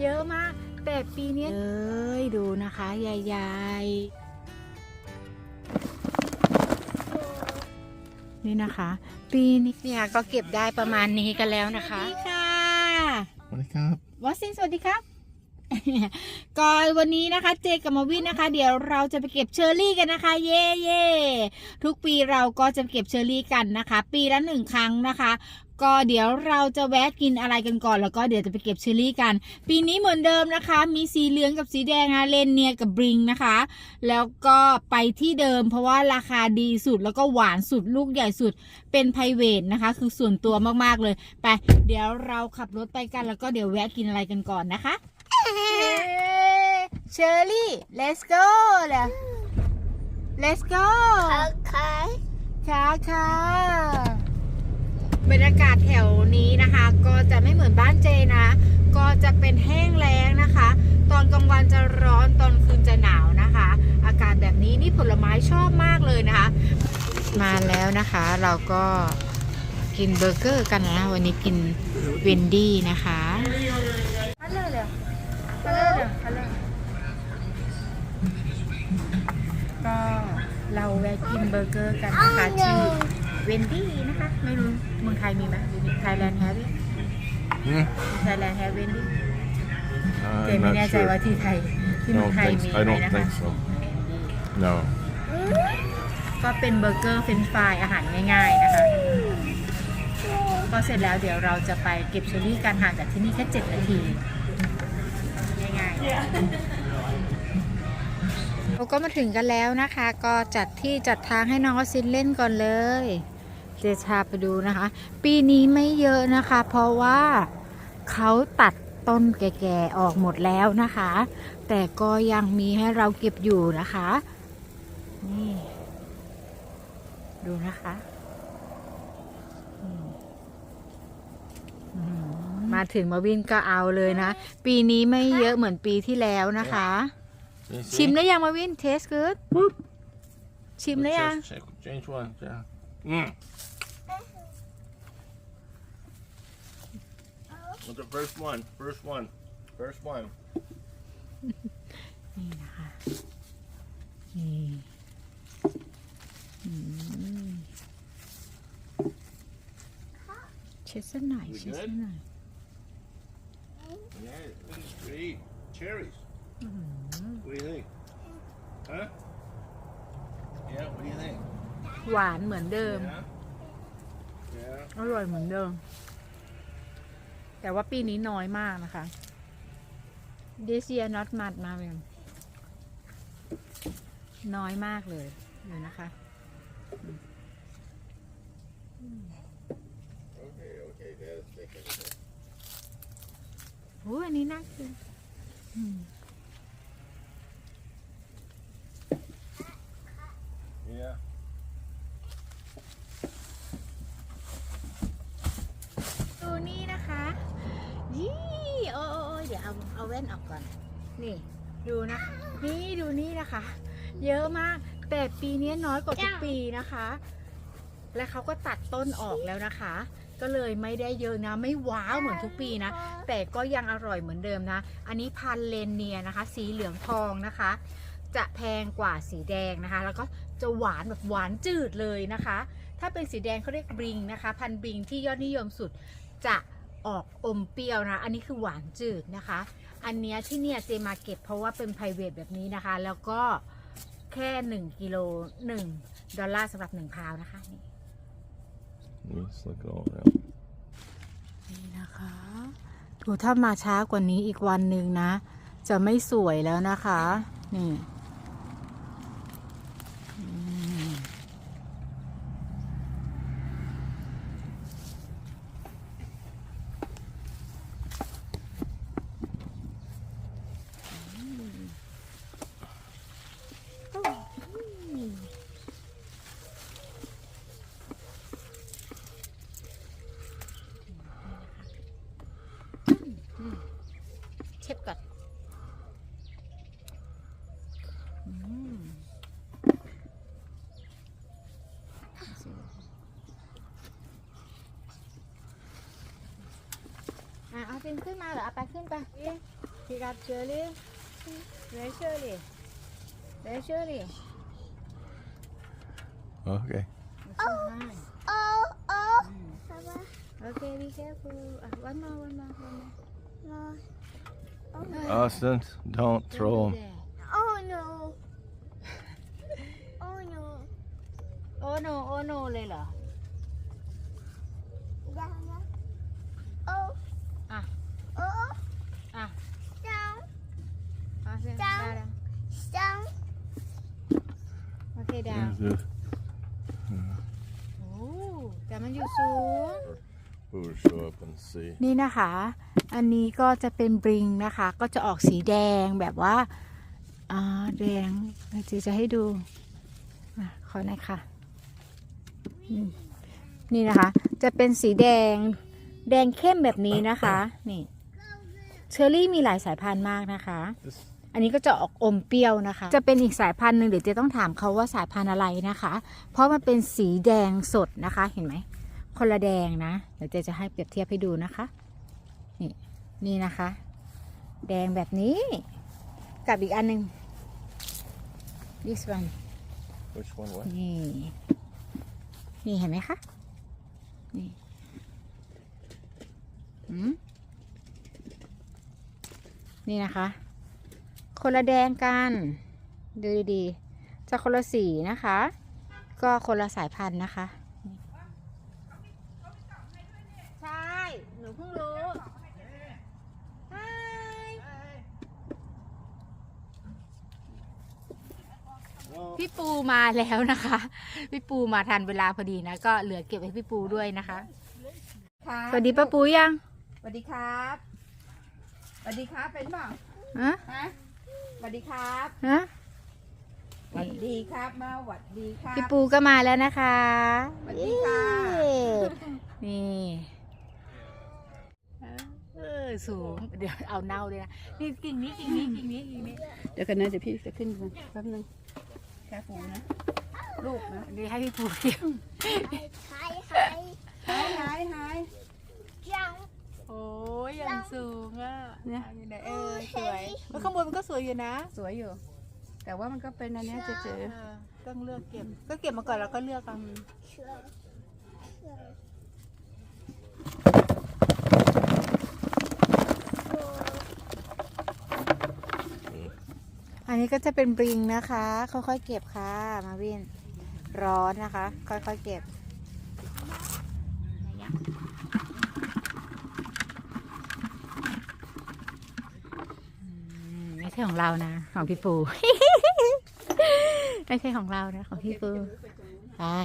เยอะมาก แต่ปีเนี้ยเอ้ยดูนะคะยายยายนี่นะคะ ปีนี้เนี่ยก็เก็บได้ประมาณนี้กันแล้วนะคะสวัสดีค่ะสวัสดีครับวอสซินสวัสดีครับก็วันนี้นะคะเจกับมาวินนะคะ เดี๋ยวเราจะไปเก็บเชอร์รี่กันนะคะ เย่เย่ทุกปีเราก็จะเก็บเชอร์รี่กันนะคะ ปีละหนึ่งครั้งนะคะ ก็เดี๋ยวเราจะแวะกินอะไรกันก่อน แล้วก็เดี๋ยวจะไปเก็บเชอร์รี่กัน ปีนี้เหมือนเดิมนะคะ มีสีเหลืองกับสีแดงนะเลนเนียกับบริงนะคะ แล้วก็ไปที่เดิม เพราะว่าราคาดีสุดแล้วก็หวานสุดลูกใหญ่สุดเป็นไพรเวทนะคะ คือส่วนตัวมากๆเลย ไปเดี๋ยวเราขับรถไปกัน แล้วก็เดี๋ยวแวะกินอะไรกันก่อนนะคะเชอร์รี่ let's go แล้ว let's go Okay. ค่ะค่ะ บรรยากาศแถวนี้นะคะ ก็จะไม่เหมือนบ้านเจนะ ก็จะเป็นแห้งแล้งนะคะ ตอนกลางวันจะร้อนตอนคืนจะหนาวนะคะ อากาศแบบนี้นี่ผลไม้ชอบมากเลยนะคะ มาแล้วนะคะเราก็กินเบอร์เกอร์กันนะวันนี้กินเวนดี้นะคะฮัลโหลเลยฮัลโหลเลยฮัลโหลก็เราแวะกินเบอร์เกอร์กันนะคะที่ เวนดี้นะคะ ไม่รู้เมืองไทยมีไหมไทยแลนด์แฮร์รี่ Hmm? ไทยแลนด์แฮร์เวนดี้ Uh, เจไม่แน่ใจว่าที่ไทยที่เมือง don't ไทย think มี so. ไห I ม don't นะคะ think so. No. ก็เป็นเบอร์เกอร์เฟรนช์ฟรายอาหารง่ายๆนะคะ ก็เสร็จแล้วเดี๋ยวเราจะไปเก็บเชอรี่กันห่างจากที่นี่แค่ 7 นาที ง่ายๆเราก็มาถึงกันแล้วนะคะ ก็จัดที่จัดทางให้น้องออสซินเล่นก่อนเลย เจชาไปดูนะคะ ปีนี้ไม่เยอะนะคะ เพราะว่าเขาตัดต้นแก่ๆออกหมดแล้วนะคะ แต่ก็ยังมีให้เราเก็บอยู่นะคะ นี่ ดูนะคะอืมอืมมาถึงมาวินก็เอาเลยนะ ปีนี้ไม่เยอะเหมือนปีที่แล้วนะคะ You ชิม see? ได้ยังมาวินเทสกูดชิมได้ยัง Change, change- change one. Yeah. Mm. What's the first one? First one. First one. นี่นะคะ นี่อืมเช็ดสักหน่อย You เช็ด good? สักหน่อย Yeah, this is great. Cherries. What do you think? Huh? Yeah, what do you think? หวานเหมือนเดิม Yeah. Yeah. อร่อยเหมือนเดิม แต่ว่าปีนี้น้อยมากนะคะ This year not much มาเองน้อยมากเลยเดี๋ยนะคะโอู้อันนี้น่ากินอืม Yeah. ดูนี่นะคะ ยี่โอ้โอ้โอ้เดี๋ยวเอาเอา แว่นออกก่อน นี่ ดูนะ นี่ดูนี่นะคะ เยอะมาก แต่ปีนี้น้อยกว่าทุกปีนะคะ และเขาก็ตัดต้นออกแล้วนะคะ ก็เลยไม่ได้เยอะนะ ไม่ว้าวเหมือนทุกปีนะ แต่ก็ยังอร่อยเหมือนเดิมนะ อันนี้พันธุ์เลนเนียนะคะ สีเหลืองทองนะคะ จะแพงกว่าสีแดงนะคะ แล้วก็จะหวานแบบหวานจืดเลยนะคะ ถ้าเป็นสีแดงเขาเรียกบริงนะคะ พันธุ์บริงที่ยอดนิยมสุดจะ ออกอมเปรี้ยวนะ อันนี้คือหวานจืดนะคะ อันเนี้ยที่เนี่ยเจมาเก็บเพราะว่าเป็นไพรเวทแบบนี้นะคะ แล้วก็แค่ 1กิโล1ดอลลาร์สำหรับ1พาวนะคะ นี่ Let's look it all out. นี่นะคะดูถ้ามาช้ากว่านี้อีกวันหนึ่งนะ จะไม่สวยแล้วนะคะ นี่อืม เช็ดก่อนอืมอะเอาเป็นขึ้นมาเหรอเอาไปขึ้นไป He got Shirley. Where's Shirley? Where's Shirley? Okay. Oh. Hi. Oh, oh. Okay, be careful. Uh, one more, one more, one more. No. Austin, don't throw Don't them. do that. Oh no. Oh no. Oh no, oh no เลยเหรอ Down, down. Oh. Ah. Oh. Ah. Down. เอาสิ Down. ได้แล้ว Down. โอเคดาว There's โอ้แต่มันอยู่สูง We'll show up and see. นี่นะคะ อันนี้ก็จะเป็นบริงนะคะ ก็จะออกสีแดงแบบว่าอ่าแดงจีจะให้ดูอขอหน่อยค่ะ นี่นะคะ จะเป็นสีแดงแดงเข้มแบบนี้นะคะ นี่เชอร์รี่มีหลายสายพันธุ์มากนะคะ อันนี้ก็จะออกอมเปรี้ยวนะคะ จะเป็นอีกสายพันธุ์หนึ่งเดี๋ยวเจะต้องถามเขาว่าสายพันธุ์อะไรนะคะ เพราะมันเป็นสีแดงสดนะคะ เห็นไหมคนละแดงนะ เดี๋ยวเจจะให้เปรียบเทียบให้ดูนะคะ นี่นี่นะคะ แดงแบบนี้ กับอีกอันหนึ่ง this one which one? What? นี่ นี่เห็นไหมคะ นี่อืมนี่นะคะ คนละแดงกัน ดูดีๆ จะคนละสีนะคะ ก็คนละสายพันธุ์นะคะ ใช่ หนูเพิ่งรู้ Hi พี่ปูมาแล้วนะคะ พี่ปูมาทันเวลาพอดีนะ ก็เหลือเก็บให้พี่ปูด้วยนะคะครับสวัสดีป้าปูยังสวัสดีครับสวัสดีครับเป็นเปล่าฮะฮะสวัสดีครับฮะสวัสดีครับมาสวัสดีครับพี่ปูก็มาแล้วนะคะสวัสดีค่ะเย้นี่เออสูงเดี๋ยวเอาเน่าเลยนะนี่กิ่งนี้กิ่งนี้กิ่งนี้กิ่งนี้เดี๋ยวกันนะเดี๋ยวพี่จะขึ้นมาแป๊บนึง แค่ปูนะ ลูกนะนี่ให้พี่ปูเก็บ Hi, hi. หายหายหาย Down. โอ้ยยังสูงอะเนี่ยอาอยู่ไหนเออสวยแล้วข้างบนมันก็สวยอยู่นะ สวยอยู่ แต่ว่ามันก็เป็นอันเนี้ยจะเจอเออต้องเลือกเก็บ ก็เก็บมาก่อนแล้วก็เลือกเอา อันนี้ก็จะเป็นบริงนะคะ ค่อยๆเก็บค่ะ มาวิน ร้อนนะคะ ค่อยๆเก็บอืมไม่ใช่ของเรานะ ของพี่ปู ไม่ใช่ของเรานะ ของพี่ปูใช่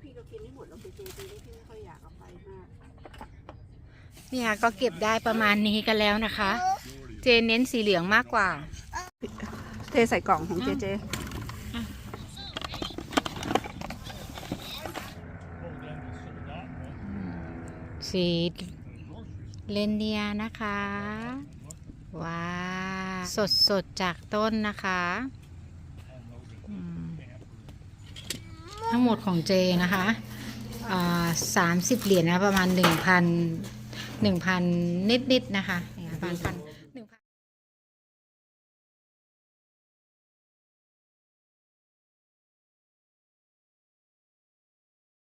พี่ก็กินให้หมดแล้วไปเจอพี่พี่ไม่ค่อยอยากเอาไปมาก เนี่ยก็เก็บได้ประมาณนี้กันแล้วนะคะ เจนเน้นสีเหลืองมากกว่า เทใส่กล่องของเจเจสีเลนเดียนะคะ ว้าสดสดๆจากต้นนะคะอืมทั้งหมดของเจนะคะสามสิบเหรียญนะประมาณหนึ่งพัน หนึ่งพันนิดๆนะคะประมาณพัน